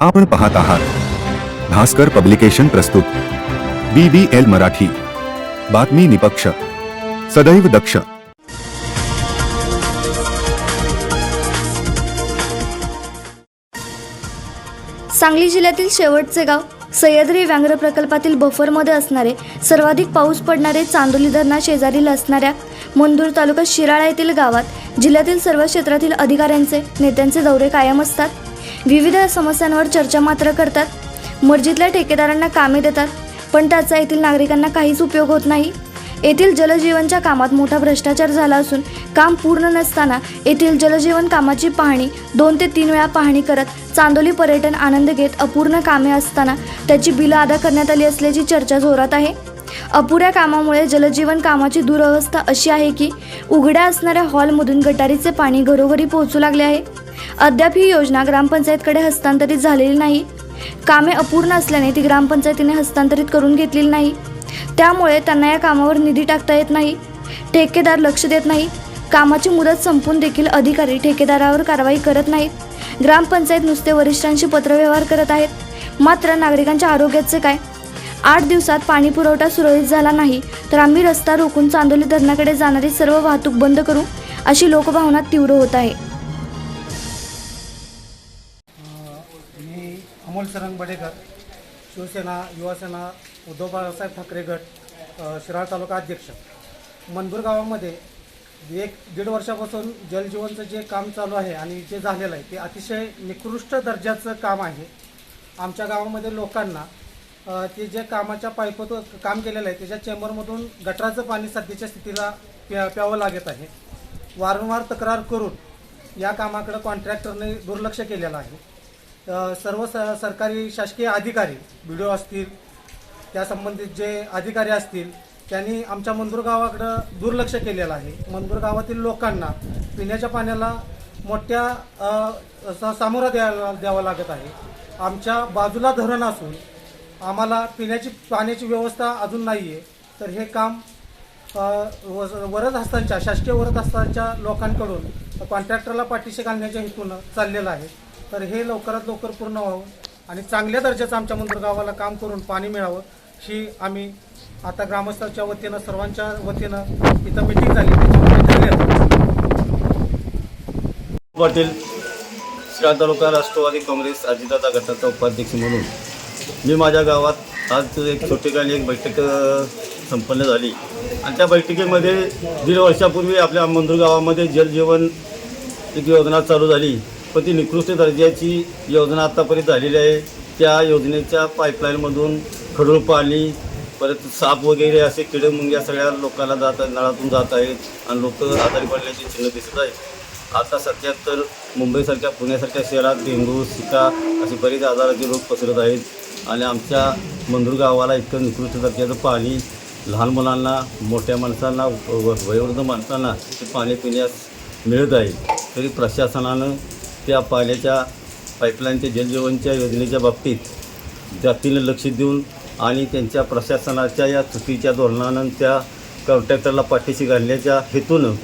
आपण पाहत आहात. भास्कर पब्लिकेशन प्रस्तुत. B B L Marathi. बातमी निपक्ष. सदैव दक्ष. सांगली जिल्ह्यातील शेवटचे गाव सह्याद्री व्याघ्र प्रकल्पातील बफरमध्ये असणारे सर्वाधिक पाऊस पडणारे चांदोली धरणा शेजारील असणाऱ्या मंदूर तालुका शिराळा येथील गावात जिल्ह्यातील सर्व क्षेत्रातील अधिकाऱ्यांचे नेत्यांचे दौरे कायम असतात. विविध समस्यांवर चर्चा मात्र करतात. मर्जीतल्या ठेकेदारांना कामे देतात पण त्याचा येथील नागरिकांना काहीच उपयोग होत नाही. येथील जलजीवनच्या कामात मोठा भ्रष्टाचार झाला असून काम पूर्ण नसताना येथील जलजीवन कामाची पाहणी दोन ते तीन वेळा पाहणी करत चांदोली पर्यटन आनंद घेत अपूर्ण कामे असताना त्याची बिलं अदा करण्यात आली असल्याची चर्चा जोरात आहे. अपुऱ्या कामामुळे जलजीवन कामाची दुरवस्था अशी आहे की उघड्या असणाऱ्या हॉलमधून गटारीचे पाणी घरोघरी पोहोचू लागले आहे. अद्याप ही योजना ग्रामपंचायतकडे हस्तांतरित झालेली नाही. कामे अपूर्ण असल्याने ती ग्रामपंचायतीने हस्तांतरित करून घेतलेली नाही. त्यामुळे त्यांना या कामावर निधी टाकता येत नाही. ठेकेदार लक्ष देत नाही. कामाची मुदत संपून देखील अधिकारी ठेकेदारावर कारवाई करत नाहीत. ग्रामपंचायत नुसते वरिष्ठांशी पत्रव्यवहार करत आहेत. मात्र नागरिकांच्या आरोग्याचे काय? आठ दिवसात पाणी पुरवठा सुरळीत झाला नाही तर आम्ही रस्ता रोखून चांदोली धरणाकडे जाणारी सर्व वाहतूक बंद करू अशी लोकभावना तीव्र होत आहे. अमोल सरंग बडेकर शिवसेना युवासेना उद्धव बाळासाहेब ठाकरे गट शिराळ तालुका अध्यक्ष. मनपूर गावामध्ये एक दीड वर्षापासून जलजीवनचं जे काम चालू आहे आणि जे झालेलं आहे ते अतिशय निकृष्ट दर्जाचं काम आहे. आमच्या गावामध्ये लोकांना ते जे कामाच्या पाईपातून काम केलेलं आहे त्याच्या चेंबरमधून गटराचं पाणी सध्याच्या स्थितीला प्या प्यावं लागत आहे. वारंवार तक्रार करून या कामाकडे कॉन्ट्रॅक्टरने दुर्लक्ष केलेलं आहे. सर्व स सरकारी शासकीय अधिकारी बी डी ओ असतील त्या संबंधित जे अधिकारी असतील त्यांनी आमच्या मंदूर गावाकडं दुर्लक्ष केलेलं आहे. मंदूर गावातील लोकांना पिण्याच्या पाण्याला मोठ्या सा सामोरा द्यायला द्यावा लागत आहे. आमच्या बाजूला धरण असून आम्हाला पिण्याची पाण्याची व्यवस्था अजून नाही आहे तर हे काम व- वरद हस्तांच्या शासकीय वरद हस्तांच्या लोकांकडून कॉन्ट्रॅक्टरला पाठीशी घालण्याच्या हेतूनं चाललेलं आहे. तर हे लवकरात लवकर पूर्ण व्हावं आणि चांगल्या दर्जाचं आमच्या मंदिर गावाला काम करून पाणी मिळावं ही आम्ही आता ग्रामस्थांच्या वतीनं सर्वांच्या वतीनं इथं मिटिंग झाली. पाटील शिरा तालुका राष्ट्रवादी काँग्रेस अजितदादा गटाचा उपाध्यक्ष म्हणून मी माझ्या गावात आज एक छोटेखानी एक बैठक संपन्न झाली. आणि त्या बैठकीमध्ये दीड वर्षापूर्वी आपल्या मंदूर गावामध्ये जलजीवन एक योजना चालू झाली. पण ती निकृष्ट दर्जाची योजना आत्तापर्यंत झालेली आहे. त्या योजनेच्या पाईपलाईनमधून खडूळ पाणी परत साप वगैरे असे किडे मुंग्या सगळ्या लोकांना जात नळातून जात आहेत आणि लोक आजारी पडल्याची चिन्ह दिसत आहेत. आता सध्या तर मुंबईसारख्या पुण्यासारख्या शहरात डेंगू शिका असे बरेच आजाराचे रोग पसरत आहेत. आणि आमच्या मंदूर गावाला इतकं निकृष्ट दर्जाचं पाणी लहान मुलांना मोठ्या माणसांना व- वयोवृद्ध माणसांना ते पाणी पिण्यास मिळत आहे. तरी प्रशासनानं त्या पाण्याच्या पाईपलाईनच्या जलजीवनच्या योजनेच्या बाबतीत जातीनं लक्ष देऊन आणि त्यांच्या प्रशासनाच्या या चुकीच्या धोरणानं त्या कॉन्ट्रॅक्टरला पाठीशी घालण्याच्या हेतूनं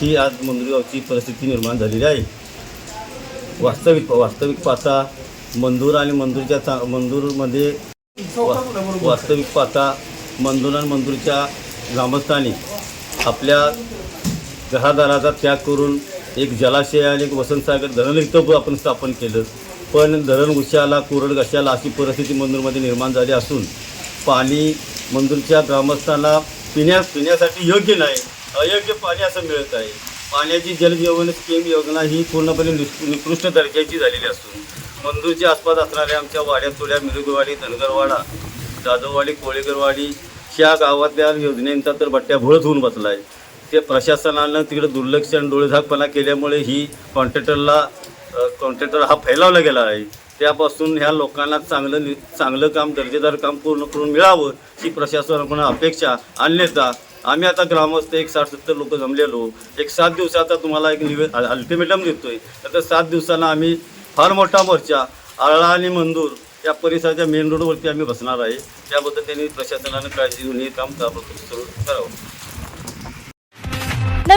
ही आज मंजुरी परिस्थिती निर्माण झालेली आहे. वास्तविक वास्तविक पाहता मंदूर आणि मंदूरच्या चा मंदूरमध्ये वा- वास्तविक पाहता मंदूर आणि मंदूरच्या ग्रामस्थांनी आपल्या घरादाराचा त्याग करून एक जलाशय आणि एक वसंतसागर धरण आपण स्थापन केलं. पण धरण उशाला कोरड घशाला अशी परिस्थिती मंदूरमध्ये निर्माण झाली असून पाणी मंदूरच्या ग्रामस्थांना पिण्या पिण्यासाठी योग्य नाही अयोग्य पाणी असं मिळत आहे. पाण्याची जलजीवन स्कीम योजना ही पूर्णपणे निकृष्ट दर्जाची झालेली असून मंदूरच्या आसपास असणाऱ्या आमच्या वाड्या थोड्या मिरुगवाडी धनगरवाडा जाधववाडी कोळेगरवाडी या गावातल्या योजनेंचा तर बट्ट्या भोळत होऊन बसला आहे ते प्रशासनानं तिकडे दुर्लक्ष आणि डोळेझाकपणा केल्यामुळे ही कॉन्ट्रॅक्टरला कॉन्ट्रॅक्टर हा फैलावला गेला आहे. त्यापासून ह्या लोकांना चांगलं नि चांगलं काम दर्जेदार काम पूर्ण करून मिळावं ही प्रशासनाकडून अपेक्षा अन्यथा आम्ही आता ग्रामस्थ एक साठ सत्तर लोक जमलेलो. एक सात दिवसाचा तुम्हाला एक निवे अल्टिमेटम देतोय. तर सात दिवसांना आम्ही फार मोठा मोर्चा आळा आणि मंदूर या परिसराच्या मेन रोडवरती आम्ही बसणार आहे. त्याबद्दल त्यांनी प्रशासनानं काळजी घेऊन हे काम ताबडतोब सुरू करावं.